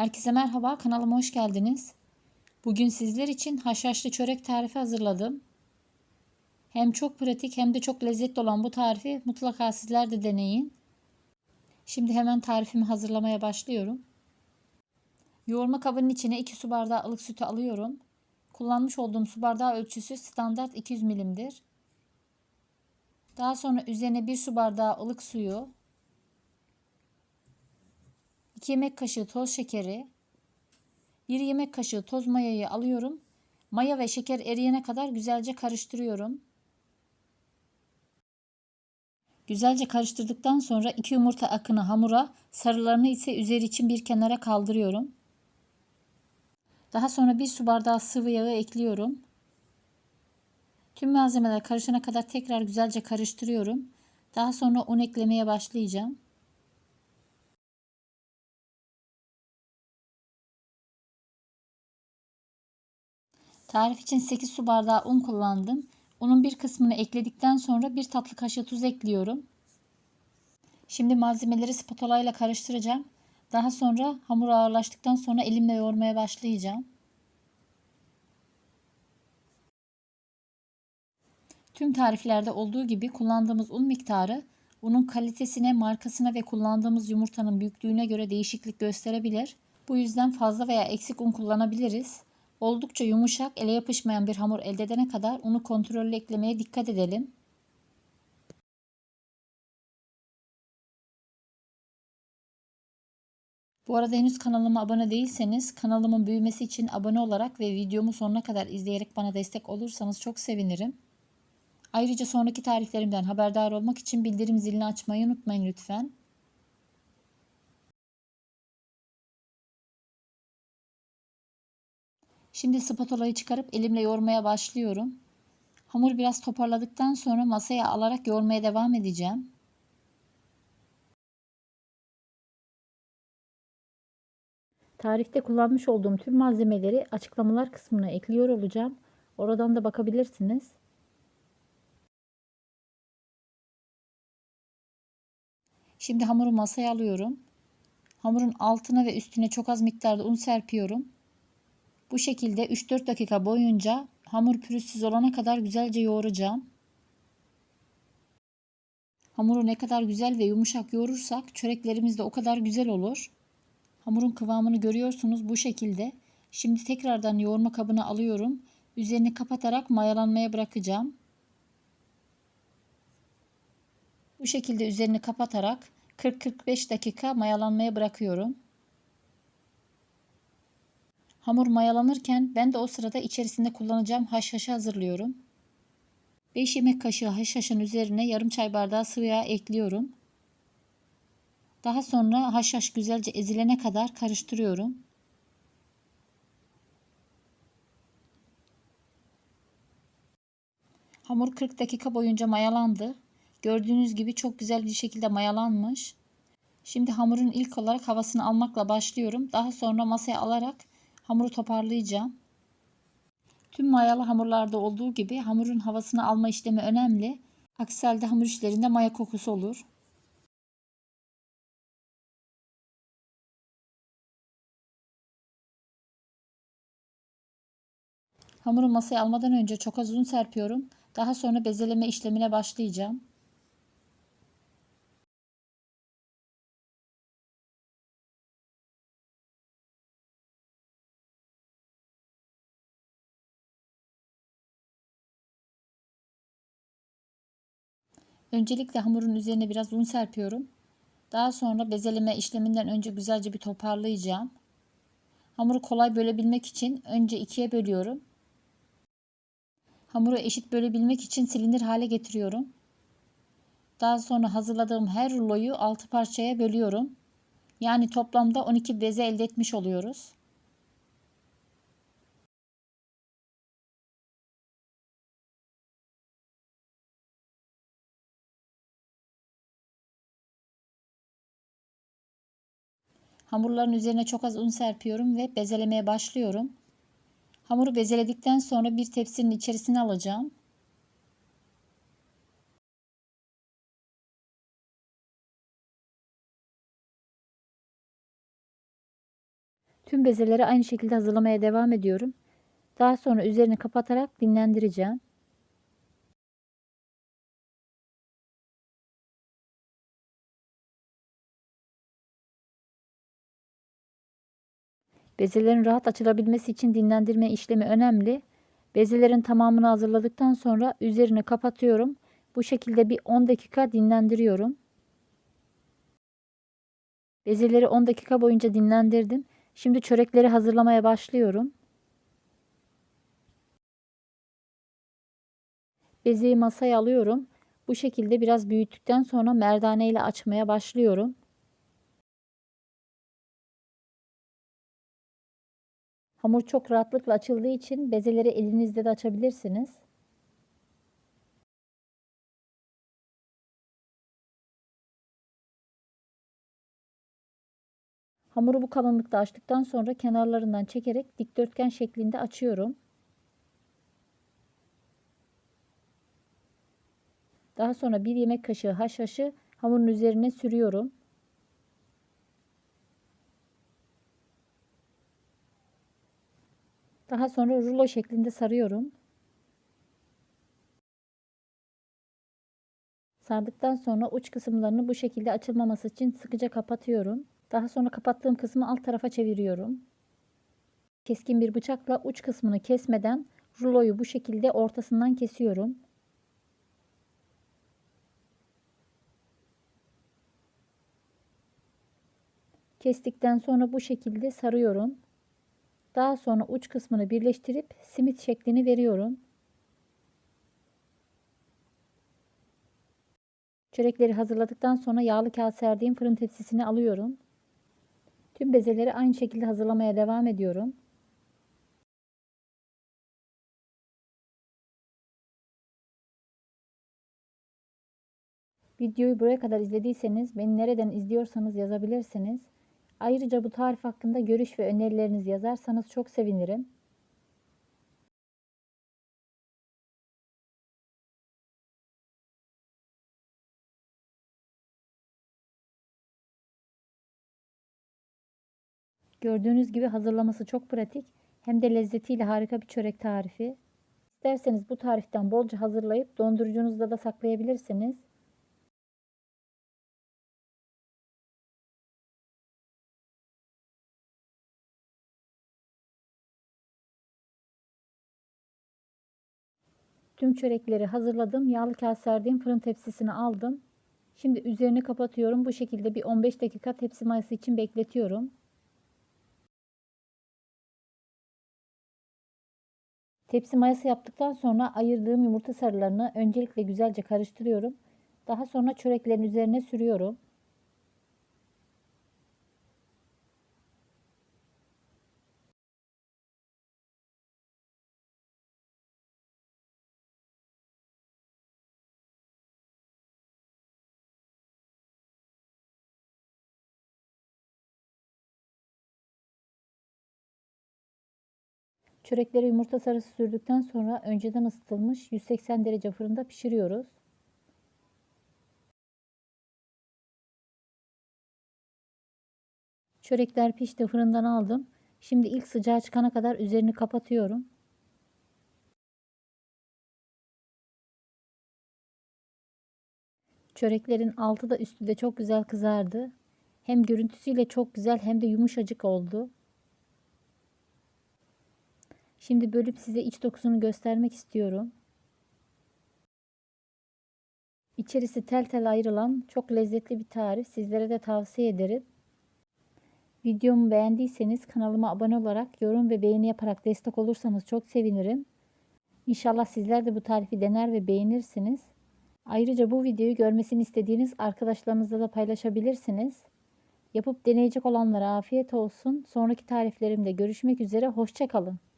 Herkese merhaba, kanalıma hoş geldiniz. Bugün sizler için haşhaşlı çörek tarifi hazırladım. Hem çok pratik hem de çok lezzetli olan bu tarifi mutlaka sizler de deneyin. Şimdi hemen tarifimi hazırlamaya başlıyorum. Yoğurma kabının içine 2 su bardağı ılık sütü alıyorum. Kullanmış olduğum su bardağı ölçüsü standart 200 milimdir. Daha sonra üzerine 1 su bardağı ılık suyu, 2 yemek kaşığı toz şekeri, 1 yemek kaşığı toz mayayı alıyorum. Maya ve şeker eriyene kadar güzelce karıştırıyorum. Güzelce karıştırdıktan sonra 2 yumurta akını hamura, sarılarını ise üzeri için bir kenara kaldırıyorum. Daha sonra 1 su bardağı sıvı yağı ekliyorum. Tüm malzemeler karışana kadar tekrar güzelce karıştırıyorum. Daha sonra un eklemeye başlayacağım. Tarif için 8 su bardağı un kullandım. Unun bir kısmını ekledikten sonra bir tatlı kaşığı tuz ekliyorum. Şimdi malzemeleri spatula karıştıracağım. Daha sonra hamur ağırlaştıktan sonra elimle yoğurmaya başlayacağım. Tüm tariflerde olduğu gibi kullandığımız un miktarı unun kalitesine, markasına ve kullandığımız yumurtanın büyüklüğüne göre değişiklik gösterebilir. Bu yüzden fazla veya eksik un kullanabiliriz. Oldukça yumuşak, ele yapışmayan bir hamur elde edene kadar unu kontrollü eklemeye dikkat edelim. Bu arada henüz kanalıma abone değilseniz kanalımın büyümesi için abone olarak ve videomu sonuna kadar izleyerek bana destek olursanız çok sevinirim. Ayrıca sonraki tariflerimden haberdar olmak için bildirim zilini açmayı unutmayın lütfen. Şimdi spatulayı çıkarıp elimle yoğurmaya başlıyorum. Hamur biraz toparladıktan sonra masaya alarak yoğurmaya devam edeceğim. Tarifte kullanmış olduğum tüm malzemeleri açıklamalar kısmına ekliyor olacağım. Oradan da bakabilirsiniz. Şimdi hamuru masaya alıyorum. Hamurun altına ve üstüne çok az miktarda un serpiyorum. Bu şekilde 3-4 dakika boyunca hamur pürüzsüz olana kadar güzelce yoğuracağım. Hamuru ne kadar güzel ve yumuşak yoğurursak çöreklerimiz de o kadar güzel olur. Hamurun kıvamını görüyorsunuz bu şekilde. Şimdi tekrardan yoğurma kabına alıyorum. Üzerini kapatarak mayalanmaya bırakacağım. Bu şekilde üzerini kapatarak 40-45 dakika mayalanmaya bırakıyorum. Hamur mayalanırken ben de o sırada içerisinde kullanacağım haşhaşı hazırlıyorum. 5 yemek kaşığı haşhaşın üzerine yarım çay bardağı sıvı yağ ekliyorum. Daha sonra haşhaş güzelce ezilene kadar karıştırıyorum. Hamur 40 dakika boyunca mayalandı. Gördüğünüz gibi çok güzel bir şekilde mayalanmış. Şimdi hamurun ilk olarak havasını almakla başlıyorum. Daha sonra masaya alarak hamuru toparlayacağım. Tüm mayalı hamurlarda olduğu gibi hamurun havasını alma işlemi önemli. Aksi halde hamur işlerinde maya kokusu olur. Hamuru masaya almadan önce çok az un serpiyorum. Daha sonra bezeleme işlemine başlayacağım. Öncelikle hamurun üzerine biraz un serpiyorum. Daha sonra bezeleme işleminden önce güzelce bir toparlayacağım. Hamuru kolay bölebilmek için önce ikiye bölüyorum. Hamuru eşit bölebilmek için silindir hale getiriyorum. Daha sonra hazırladığım her ruloyu 6 parçaya bölüyorum. Yani toplamda 12 beze elde etmiş oluyoruz. Hamurların üzerine çok az un serpiyorum ve bezelemeye başlıyorum. Hamuru bezeledikten sonra bir tepsinin içerisine alacağım. Tüm bezeleri aynı şekilde hazırlamaya devam ediyorum. Daha sonra üzerini kapatarak dinlendireceğim. Bezelerin rahat açılabilmesi için dinlendirme işlemi önemli. Bezelerin tamamını hazırladıktan sonra üzerini kapatıyorum. Bu şekilde bir 10 dakika dinlendiriyorum. Bezeleri 10 dakika boyunca dinlendirdim. Şimdi çörekleri hazırlamaya başlıyorum. Bezeyi masaya alıyorum. Bu şekilde biraz büyüttükten sonra merdane ile açmaya başlıyorum. Hamur çok rahatlıkla açıldığı için bezeleri elinizde de açabilirsiniz. Hamuru bu kalınlıkta açtıktan sonra kenarlarından çekerek dikdörtgen şeklinde açıyorum. Daha sonra bir yemek kaşığı haşhaşı hamurun üzerine sürüyorum. Daha sonra rulo şeklinde sarıyorum. Sardıktan sonra uç kısımlarını bu şekilde açılmaması için sıkıca kapatıyorum. Daha sonra kapattığım kısmı alt tarafa çeviriyorum. Keskin bir bıçakla uç kısmını kesmeden ruloyu bu şekilde ortasından kesiyorum. Kestikten sonra bu şekilde sarıyorum. Daha sonra uç kısmını birleştirip simit şeklini veriyorum. Çörekleri hazırladıktan sonra yağlı kağıt serdiğim fırın tepsisine alıyorum. Tüm bezeleri aynı şekilde hazırlamaya devam ediyorum. Videoyu buraya kadar izlediyseniz beni nereden izliyorsanız yazabilirsiniz. Ayrıca bu tarif hakkında görüş ve önerilerinizi yazarsanız çok sevinirim. Gördüğünüz gibi hazırlaması çok pratik hem de lezzetiyle harika bir çörek tarifi. İsterseniz bu tariften bolca hazırlayıp dondurucunuzda da saklayabilirsiniz. Tüm çörekleri hazırladım. Yağlı kağıt serdiğim fırın tepsisine aldım. Şimdi üzerini kapatıyorum. Bu şekilde bir 15 dakika tepsi mayası için bekletiyorum. Tepsi mayası yaptıktan sonra ayırdığım yumurta sarılarını öncelikle güzelce karıştırıyorum. Daha sonra çöreklerin üzerine sürüyorum. Çörekleri yumurta sarısı sürdükten sonra önceden ısıtılmış 180 derece fırında pişiriyoruz. Çörekler pişti fırından aldım. Şimdi ilk sıcağı çıkana kadar üzerini kapatıyorum. Çöreklerin altı da üstü de çok güzel kızardı. Hem görüntüsüyle çok güzel hem de yumuşacık oldu. Şimdi bölüp size iç dokusunu göstermek istiyorum. İçerisi tel tel ayrılan çok lezzetli bir tarif. Sizlere de tavsiye ederim. Videomu beğendiyseniz kanalıma abone olarak yorum ve beğeni yaparak destek olursanız çok sevinirim. İnşallah sizler de bu tarifi dener ve beğenirsiniz. Ayrıca bu videoyu görmesini istediğiniz arkadaşlarınızla da paylaşabilirsiniz. Yapıp deneyecek olanlara afiyet olsun. Sonraki tariflerimde görüşmek üzere. Hoşçakalın.